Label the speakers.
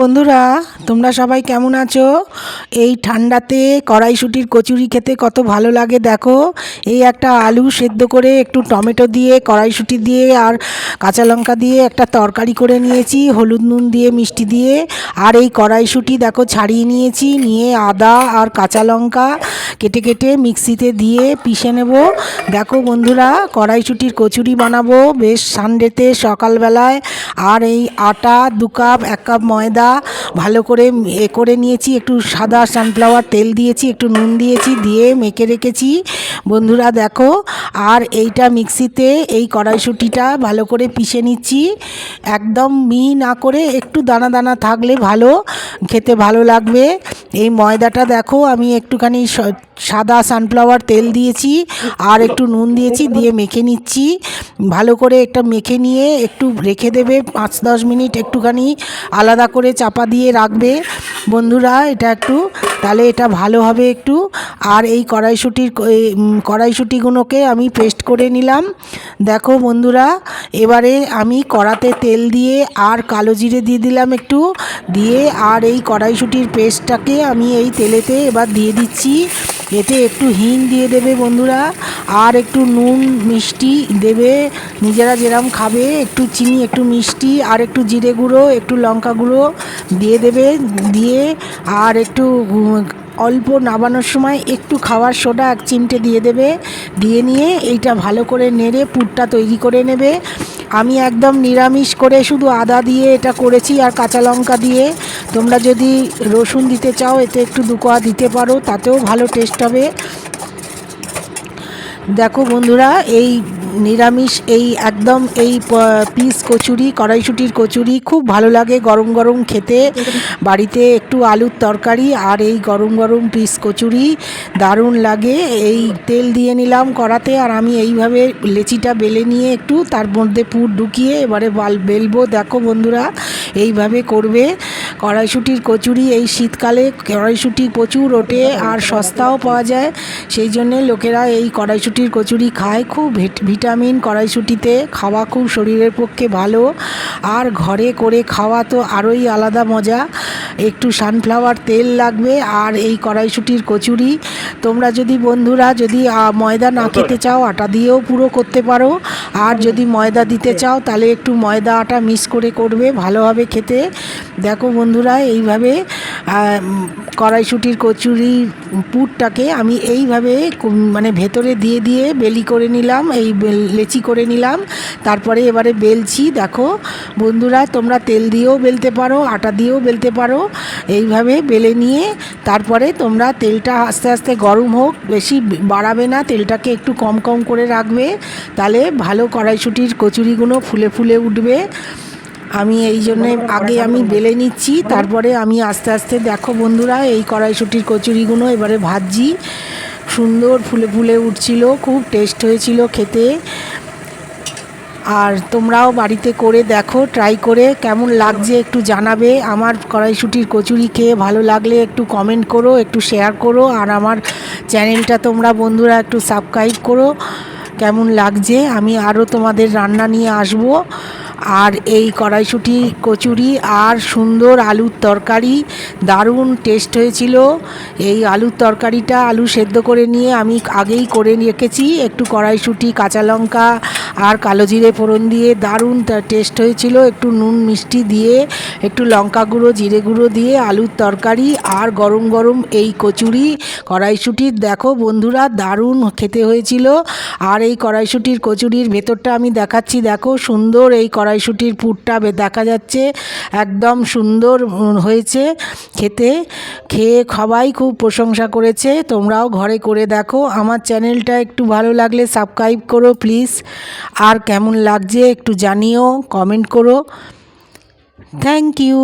Speaker 1: বন্ধুরা, তোমরা সবাই কেমন আছো? এই ঠান্ডাতে কড়াইশুটির কচুরি খেতে কত ভালো লাগে দেখো। এই একটা আলু সেদ্ধ করে একটু টমেটো দিয়ে, কড়াইশুটি দিয়ে আর কাঁচা লঙ্কা দিয়ে একটা তরকারি করে নিয়েছি, হলুদ নুন দিয়ে, মিষ্টি দিয়ে। আর এই কড়াইশুটি দেখো ছাড়িয়ে নিয়েছি, নিয়ে আদা আর কাঁচা লঙ্কা কেটে কেটে মিক্সিতে দিয়ে পিষে নেব। দেখো বন্ধুরা, কড়াইশুটির কচুরি বানাবো। বেশ সানডেতে সকালবেলায়। আর এই আটা দু কাপ, এক কাপ ময়দা ভালো করে এ করে নিয়েছি, একটু সাদা সানফ্লাওয়ার তেল দিয়েছি, একটু নুন দিয়েছি, দিয়ে মেখে রেখেছি। বন্ধুরা দেখো, আর এইটা মিক্সিতে এই কড়াইশুটিটা ভালো করে পিষে নিচ্ছি। একদম মি না করে একটু দানা দানা থাকলে ভালো, খেতে ভালো লাগবে। এই ময়দাটা দেখো, আমি একটুখানি সাদা সানফ্লাওয়ার তেল দিয়েছি আর একটু নুন দিয়েছি, দিয়ে মেখে নিচ্ছি। ভালো করে একটা মেখে নিয়ে একটু রেখে দেবে, পাঁচ দশ মিনিট একটুখানি আলাদা করে চাপা দিয়ে রাখবে। বন্ধুরা, এটা একটু তাহলে এটা ভালো হবে একটু। আর এই কড়াইশুটির কড়াইশুটিগুলোকে আমি পেস্ট করে নিলাম। দেখো বন্ধুরা, এবারে আমি কড়াতে তেল দিয়ে আর কালো জিরে দিয়ে দিলাম একটু। দিয়ে আর এই কড়াইশুটির পেস্টটাকে আমি এই তেলেতে এবার দিয়ে দিচ্ছি। এতে একটু হিং দিয়ে দেবে বন্ধুরা, আর একটু নুন মিষ্টি দেবে। নিজেরা যেরম খাবে, একটু চিনি, একটু মিষ্টি, আর একটু জিরে গুঁড়ো, একটু লঙ্কা গুঁড়ো দিয়ে দেবে, দিয়ে আর একটু অল্প নাবানোর সময় একটু খাওয়ার সোডা, এক চিমটে দিয়ে দেবে। দিয়ে নিয়ে এইটা ভালো করে নেড়ে পুরটা তৈরি করে নেবে। আমি একদম নিরামিষ করে শুধু আদা দিয়ে এটা করেছি আর কাঁচা লঙ্কা দিয়ে। তোমরা যদি রসুন দিতে চাও, এতে একটু দুকোয়া দিতে পারো, তাতেও ভালো টেস্ট হবে। দেখো বন্ধুরা, এই নিরামিষ, এই একদম এই পিস কচুরি, কড়াইশুটির কচুরি খুব ভালো লাগে গরম গরম খেতে। বাড়িতে একটু আলুর তরকারি আর এই গরম গরম পিস কচুরি দারুণ লাগে। এই তেল দিয়ে নিলাম কড়াতে আর আমি এইভাবে লেচিটা বেলে নিয়ে একটু তার মধ্যে পুর ঢুকিয়ে এবারে বাল বেলবো। দেখো বন্ধুরা, এইভাবে করবে। কড়াইশুটির কচুরি এই শীতকালে কড়াইশুটি প্রচুর ওঠে আর সস্তাও পাওয়া যায়। সেই জন্যে লোকেরা এই কড়াইশুটির কচুরি খায়। খুব ভিট- ভিটামিন কড়াইশুটিতে খাওয়া খুব শরীরের পক্ষে ভালো। আর ঘরে করে খাওয়া তো আরোই আলাদা মজা। একটু সানফ্লাওয়ার তেল লাগবে আর এই কড়াইশুটির কচুরি। তোমরা যদি বন্ধুরা যদি ময়দা না খেতে চাও আটা দিয়েও পুরো করতে পারো। আর যদি ময়দা দিতে চাও তাহলে একটু ময়দা আটা মিক্স করে করবে ভালো হবে খেতে। দেখো বন্ধুরা এইভাবে কড়াইশুটির কচুরির পুরটাকে আমি এইভাবে মানে ভেতরে দিয়ে দিয়ে বেলি করে নিলাম। এই বেল- লেচি করে নিলাম। তারপরে এবারে বেলছি দেখো। বন্ধুরা তোমরা তেল দিয়েও বেলতে পারো আটা দিয়েও বেলতে পারো। এইভাবে বেলে নিয়ে তারপরে তোমরা তেলটা আস্তে আস্তে গরম হোক বেশি বাড়াবে না তেলটাকে একটু কম কম করে রাখবে। তাহলে ভালো কড়াইশুটির কচুরিগুলো ফুলে ফুলে উঠবে। আমি এই জন্যে আগে আমি বেলে নিচ্ছি তারপরে আমি আস্তে আস্তে দেখো বন্ধুরা এই কড়াইশুটির কচুরিগুলো এবারে ভাজছি। সুন্দর ফুলে ফুলে উঠছিল, খুব টেস্ট হয়েছিল খেতে। আর তোমরাও বাড়িতে করে দেখো ট্রাই করে, কেমন লাগছে একটু জানাবে। আমার কড়াইশুটির কচুরি খেয়ে ভালো লাগলে একটু কমেন্ট করো, একটু শেয়ার করো, আর আমার চ্যানেলটা তোমরা বন্ধুরা একটু সাবস্ক্রাইব করো। কেমন লাগছে? আমি আরও তোমাদের রান্না নিয়ে আসব। আর এই কড়াইশুঁটি, কচুরি আর সুন্দর আলুর তরকারি, দারুণ টেস্ট হয়েছিল। এই আলুর তরকারিটা আলু সেদ্ধ করে নিয়ে আমি আগেই করে রেখেছি। একটু কড়াইশুঁটি, কাঁচা লঙ্কা আর কালো জিরে ফোড়ন দিয়ে দারুণ টেস্ট হয়েছিল। একটু নুন মিষ্টি দিয়ে, একটু লঙ্কা গুঁড়ো, জিরে গুঁড়ো দিয়ে, আলুর তরকারি আর গরম গরম এই কচুরি কড়াইশুটির দেখো বন্ধুরা, দারুণ খেতে হয়েছিল। আর এই কড়াইশুটির কচুরির ভেতরটা আমি দেখাচ্ছি। দেখো সুন্দর এই কড়াইশুটির পুরটা দেখা যাচ্ছে। একদম সুন্দর হয়েছে খেতে। খেয়ে সবাই খুব প্রশংসা করেছে। তোমরাও ঘরে করে দেখো। আমার চ্যানেলটা একটু ভালো লাগলে সাবস্ক্রাইব করো প্লিজ। আর কেমন লাগছে একটু জানিও কমেন্ট করো। Thank you